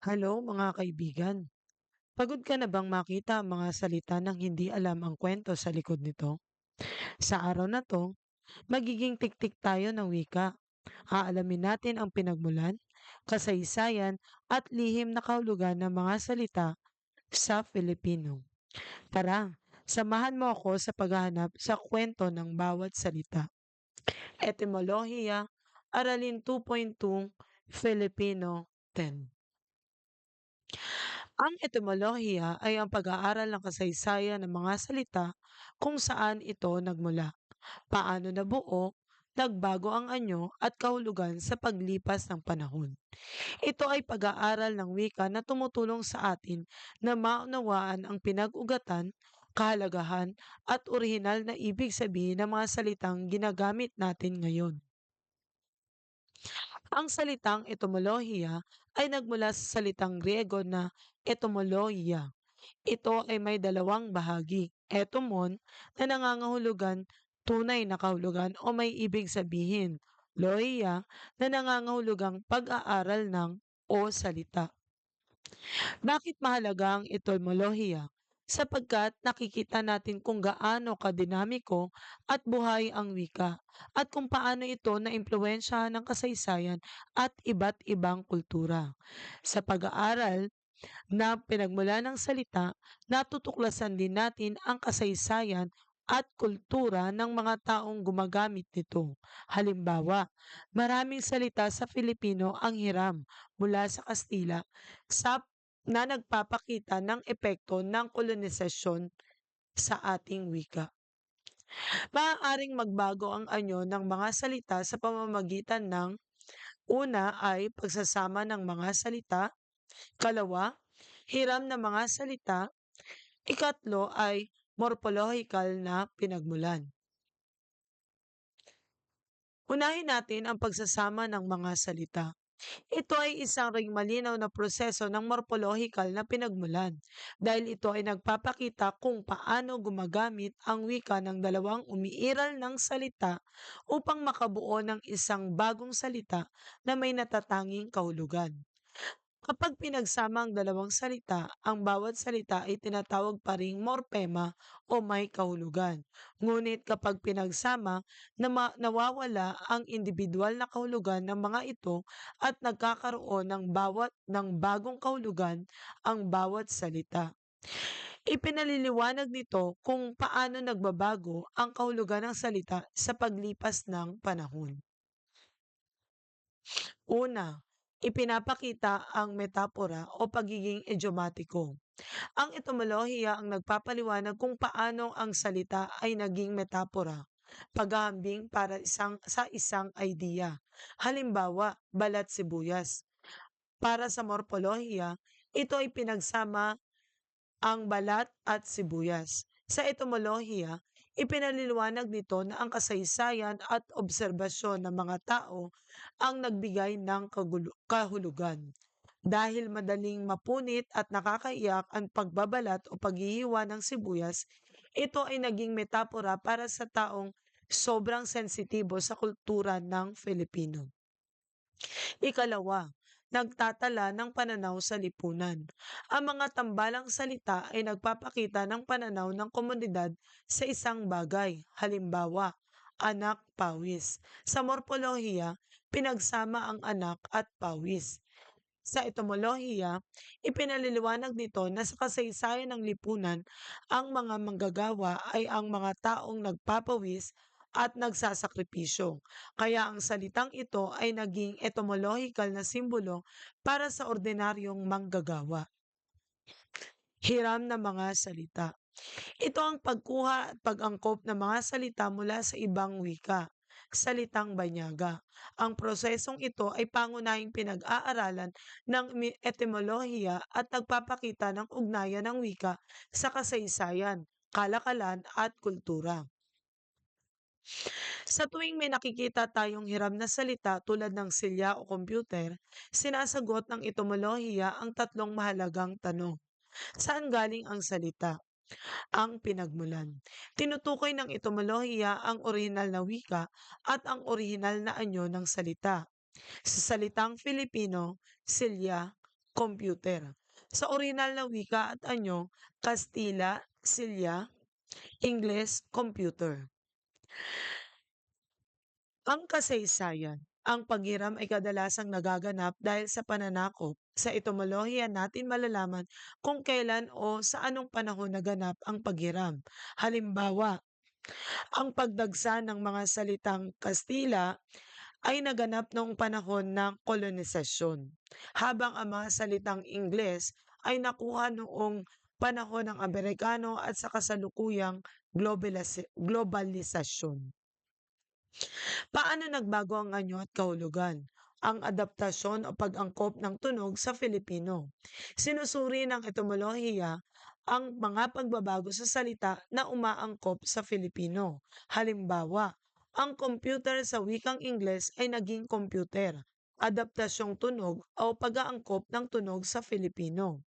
Hello mga kaibigan. Pagod ka na bang makita ang mga salita ng hindi alam ang kwento sa likod nito? Sa araw na to, magiging tiktik tayo ng wika. Aalamin natin ang pinagmulan, kasaysayan at lihim na kahulugan ng mga salita sa Filipino. Tara, samahan mo ako sa paghahanap sa kwento ng bawat salita. Etymolohiya, Aralin 2.2, Filipino 10. Ang etymolohiya ay ang pag-aaral ng kasaysayan ng mga salita kung saan ito nagmula, paano nabuo, nagbago ang anyo at kahulugan sa paglipas ng panahon. Ito ay pag-aaral ng wika na tumutulong sa atin na maunawaan ang pinag-ugatan, kahalagahan at orihinal na ibig sabihin ng mga salitang ginagamit natin ngayon. Ang salitang etymolohiya ay nagmula sa salitang Griego na etymologia. Ito ay may dalawang bahagi. Etymon na nangangahulugan tunay na kahulugan o may ibig sabihin. Loia na nangangahulugang pag-aaral ng o salita. Bakit mahalaga ang etymolohiya? Sapagkat nakikita natin kung gaano kadinamiko at buhay ang wika at kung paano ito naimpluwensyahan ng kasaysayan at iba't ibang kultura. Sa pag-aaral na pinagmula ng salita, natutuklasan din natin ang kasaysayan at kultura ng mga taong gumagamit nito. Halimbawa, maraming salita sa Filipino ang hiram mula sa Kastila sa na nagpapakita ng epekto ng kolonisasyon sa ating wika. Maaaring magbago ang anyo ng mga salita sa pamamagitan ng una ay pagsasama ng mga salita, kalawa, hiram na mga salita, ikatlo ay morpological na pinagmulan. Unahin natin ang pagsasama ng mga salita. Ito ay isang ring malinaw na proseso ng morpolohikal na pinagmulan dahil ito ay nagpapakita kung paano gumagamit ang wika ng dalawang umiiral ng salita upang makabuo ng isang bagong salita na may natatanging kahulugan. Kapag pinagsama ang dalawang salita, ang bawat salita ay tinatawag pa ring morpema o may kahulugan. Ngunit kapag pinagsama, nawawala ang individual na kahulugan ng mga ito at nagkakaroon ng bawat ng bagong kahulugan ang bawat salita. Ipinaliliwanag nito kung paano nagbabago ang kahulugan ng salita sa paglipas ng panahon. Una, ipinapakita ang metapora o pagiging idiomatiko. Ang etymolohiya ang nagpapaliwanag kung paano ang salita ay naging metapora, paghahambing para isang, sa isang idea. Halimbawa, balat sibuyas. Para sa morpolohiya, ito ay pinagsama ang balat at sibuyas. Sa etymolohiya, ipinaliliwanag nito na ang kasaysayan at obserbasyon ng mga tao ang nagbigay ng kahulugan. Dahil madaling mapunit at nakakaiyak ang pagbabalat o paghihiwa ng sibuyas, ito ay naging metapora para sa taong sobrang sensitibo sa kultura ng Filipino. Ikalawa, nagtatala ng pananaw sa lipunan. Ang mga tambalang salita ay nagpapakita ng pananaw ng komunidad sa isang bagay. Halimbawa, anak, pawis. Sa morpolohiya, pinagsama ang anak at pawis. Sa etymolohiya, ipinaliliwanag nito na sa kasaysayan ng lipunan, ang mga manggagawa ay ang mga taong nagpapawis at nagsasakripisyo. Kaya ang salitang ito ay naging etymological na simbolo para sa ordinaryong manggagawa. Hiram na mga salita. Ito ang pagkuha at pag-angkop ng mga salita mula sa ibang wika. Salitang banyaga. Ang prosesong ito ay pangunahing pinag-aaralan ng etymolohiya at nagpapakita ng ugnayan ng wika sa kasaysayan, kalakalan at kultura. Sa tuwing may nakikita tayong hiram na salita tulad ng silya o computer, sinasagot ng etymolohiya ang tatlong mahalagang tanong. Saan galing ang salita? Ang pinagmulan. Tinutukoy ng etymolohiya ang orihinal na wika at ang orihinal na anyo ng salita. Sa salitang Filipino, silya, computer. Sa orihinal na wika at anyo, Kastila, Silya, Ingles, computer. Ang kasaysayan. Ang paghiram ay kadalasang nagaganap dahil sa pananakop. Sa etimolohiya natin malalaman kung kailan o sa anong panahon naganap ang paghiram. Halimbawa, ang pagdagsa ng mga salitang Kastila ay naganap noong panahon ng kolonisasyon, habang ang mga salitang Ingles ay nakuha noong panahon ng Amerikano at sa kasalukuyang globalisi- globalisasyon. Paano nagbago ang anyo at kahulugan? Ang adaptasyon o pag-angkop ng tunog sa Filipino. Sinusuri ng etimolohiya ang mga pagbabago sa salita na umaangkop sa Filipino. Halimbawa, ang computer sa wikang Ingles ay naging computer, adaptasyong tunog o pag-aangkop ng tunog sa Filipino.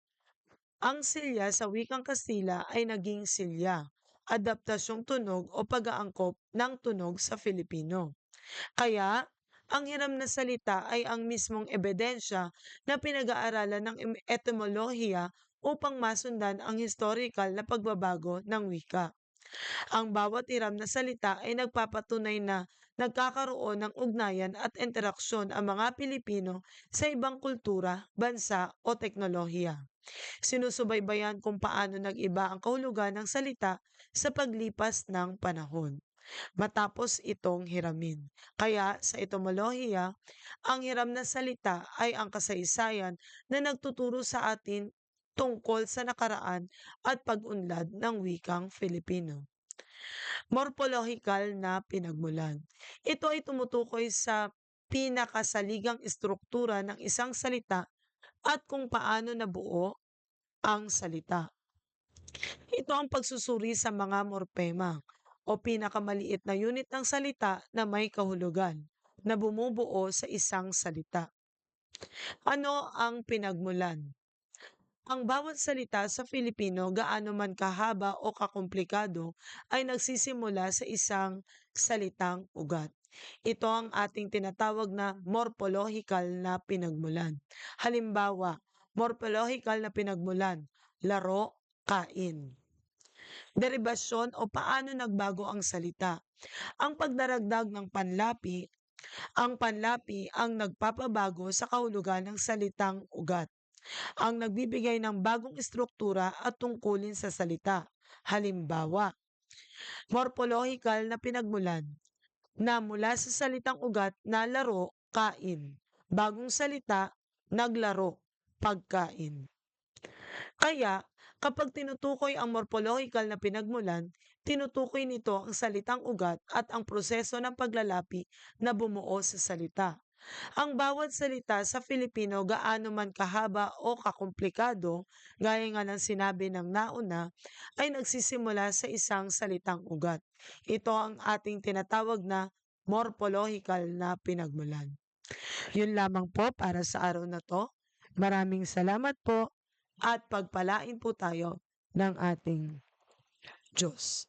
Ang silya sa wikang Kastila ay naging silya, adaptasyong tunog o pag-aangkop ng tunog sa Filipino. Kaya, ang hiram na salita ay ang mismong ebidensya na pinag-aaralan ng etimolohiya upang masundan ang historical na pagbabago ng wika. Ang bawat hiram na salita ay nagpapatunay na nagkakaroon ng ugnayan at interaksyon ang mga Pilipino sa ibang kultura, bansa o teknolohiya. Sinusubaybayan kung paano nag-iba ang kahulugan ng salita sa paglipas ng panahon matapos itong hiramin. Kaya sa etimolohiya, ang hiram na salita ay ang kasaysayan na nagtuturo sa atin tungkol sa nakaraan at pag-unlad ng wikang Filipino. Morpological na pinagmulan. Ito ay tumutukoy sa pinakasaligang estruktura ng isang salita at kung paano nabuo ang salita. Ito ang pagsusuri sa mga morpema o pinakamaliit na unit ng salita na may kahulugan na bumubuo sa isang salita. Ano ang pinagmulan? Ang bawat salita sa Filipino, gaano man kahaba o kakomplikado, ay nagsisimula sa isang salitang ugat. Ito ang ating tinatawag na morpological na pinagmulan. Halimbawa, morpological na pinagmulan, laro, kain deribasyon o paano nagbago ang salita. Ang pagdaragdag ng panlapi, ang panlapi ang nagpapabago sa kahulugan ng salitang ugat. Ang nagbibigay ng bagong estruktura at tungkulin sa salita. Halimbawa, morpological na pinagmulan na mula sa salitang ugat na laro, kain. Bagong salita, naglaro, pagkain. Kaya, kapag tinutukoy ang morpological na pinagmulan, tinutukoy nito ang salitang ugat at ang proseso ng paglalapi na bumuo sa salita. Ang bawat salita sa Filipino gaano man kahaba o kakomplikado, gaya nga ng sinabi ng nauna, ay nagsisimula sa isang salitang ugat. Ito ang ating tinatawag na morpological na pinagmulan. Yun lamang po para sa araw na to. Maraming salamat po at pagpalain po tayo ng ating Diyos.